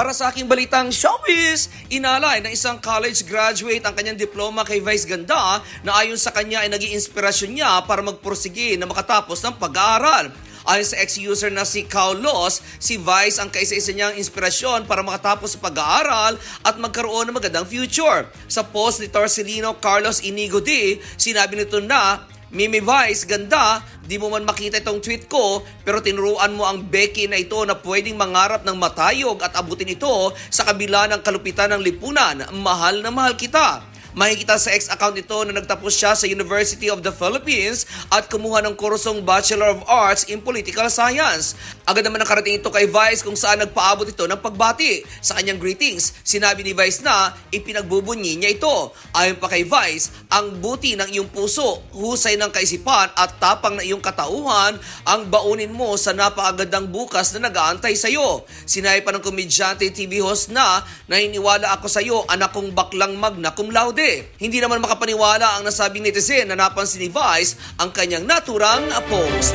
Para sa aking balitang showbiz, inalay ng isang college graduate ang kanyang diploma kay Vice Ganda na ayon sa kanya ay naging inspirasyon niya para magpursige na makatapos ng pag-aaral. Ayon sa ex-user na si Kaulos, si Vice ang kaisa-isa niyang inspirasyon para makatapos sa pag-aaral at magkaroon ng magandang future. Sa post ni Torcelino Carlos Inigo D, sinabi nito na Mimi Vice, ganda, di mo man makita itong tweet ko, pero tinuruan mo ang Becky na ito na pwedeng mangarap ng matayog at abutin ito sa kabila ng kalupitan ng lipunan. Mahal na mahal kita. Makikita sa ex-account ito na nagtapos siya sa University of the Philippines at kumuha ng kursong Bachelor of Arts in Political Science. Agad naman nakarating ito kay Vice kung saan nagpaabot ito ng pagbati. Sa kanyang greetings, sinabi ni Vice na ipinagbubunyi niya ito. Ayon pa kay Vice, ang buti ng iyong puso, husay ng kaisipan at tapang na iyong katauhan ang baunin mo sa napakagandang bukas na nag-aantay sa iyo. Sinabi pa ng komedyante TV host na naniniwala ako sa iyo anak kong baklang magna cum laude. Hindi naman makapaniwala ang nasabing netizen na napansin ni Vice ang kanyang naturang post.